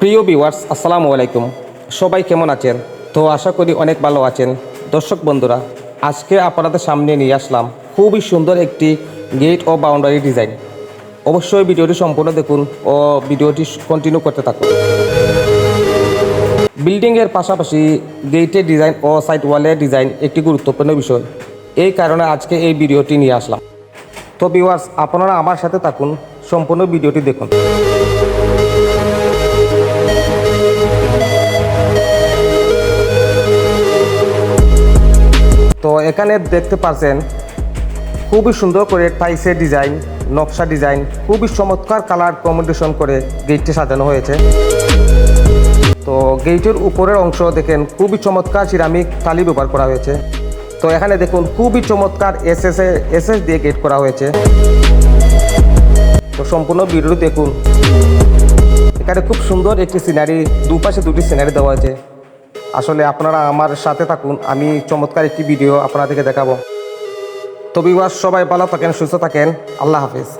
প্রিয় ভিউয়ার্স আসসালামু আলাইকুম। সবাই কেমন আছেন? তো আশা করি অনেক ভালো আছেন। দর্শক বন্ধুরা, আজকে আপনাদের সামনে নিয়ে আসলাম খুবই সুন্দর একটি গেট ও বাউন্ডারি ডিজাইন অবশ্যই ভিডিওটি সম্পূর্ণ দেখুন ও ভিডিওটি কন্টিনিউ করতে থাকুন। বিল্ডিংয়ের পাশাপাশি গেটের ডিজাইন ও সাইড ওয়ালের ডিজাইন একটি গুরুত্বপূর্ণ বিষয়। এই কারণে আজকে এই ভিডিওটি নিয়ে আসলাম। তো ভিউয়ার্স আপনারা আমার সাথে থাকুন, সম্পূর্ণ ভিডিওটি দেখুন। তো এখানে দেখতে পাচ্ছেন, খুবই সুন্দর করে টাইসের ডিজাইন, নকশা ডিজাইন, খুবই চমৎকার কালার কম্বিনেশন করে গেটটি সাজানো হয়েছে। তো গেটের উপরের অংশ দেখেন, খুবই চমৎকার সিরামিক টালি ব্যবহার করা হয়েছে। তো এখানে দেখুন, খুবই চমৎকার এস এস এস এস দিয়ে গেট করা হয়েছে। তো সম্পূর্ণ ভিডিওটি দেখুন। এখানে খুব সুন্দর একটি সিনারি দুপাশে দুটি সিনারি দেওয়া আছে। আসলে আপনারা আমার সাথে থাকুন, আমি চমৎকার একটি ভিডিও আপনাদেরকে দেখাবো। তবে সবাই ভালো থাকেন, সুস্থ থাকেন, আল্লাহ হাফিজ।